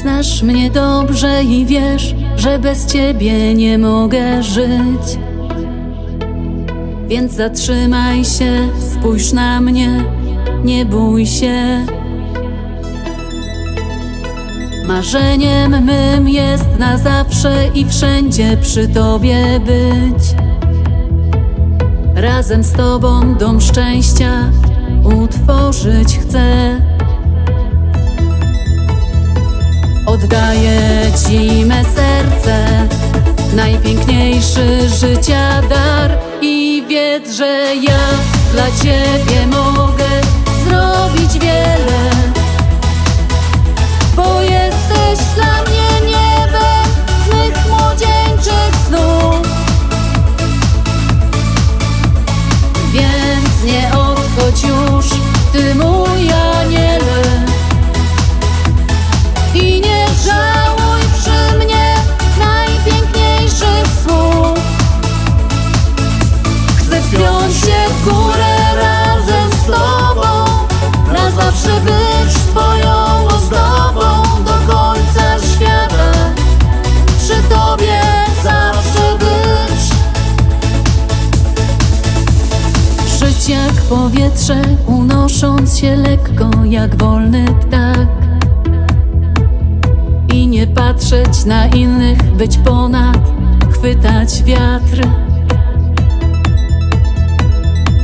Znasz mnie dobrze i wiesz, że bez ciebie nie mogę żyć. Więc zatrzymaj się, spójrz na mnie, nie bój się. Marzeniem mym jest na zawsze i wszędzie przy tobie być. Razem z tobą dom szczęścia utworzyć chcę. Oddaję ci me serce, najpiękniejszy życia dar i wiedz, że ja dla ciebie mogę zrobić wiele. Bo jesteś dla mnie niebem z mych młodzieńczych snów. Więc nie odchodź już, ty mój jak powietrze, unosząc się lekko jak wolny ptak. I nie patrzeć na innych, być ponad, chwytać wiatr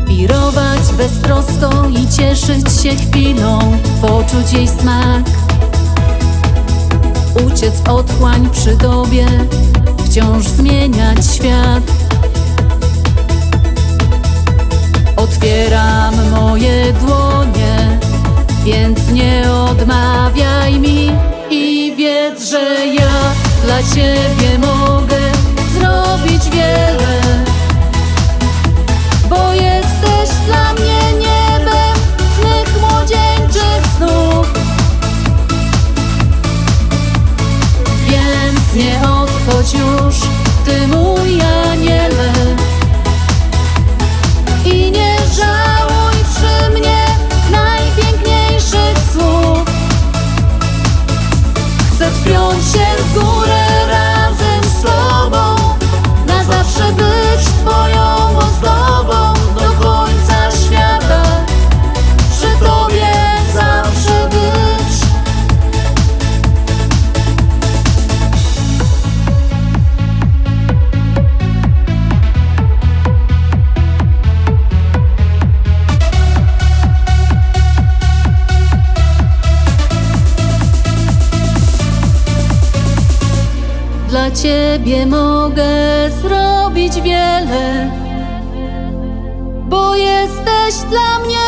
Wirować beztrosko i cieszyć się chwilą, poczuć jej smak. Uciec otchłań przy tobie, wciąż zmieniać świat Otwieram moje dłonie, więc nie odmawiaj mi i wiedz, że ja dla ciebie mogę ciebie mogę zrobić wiele, bo jesteś dla mnie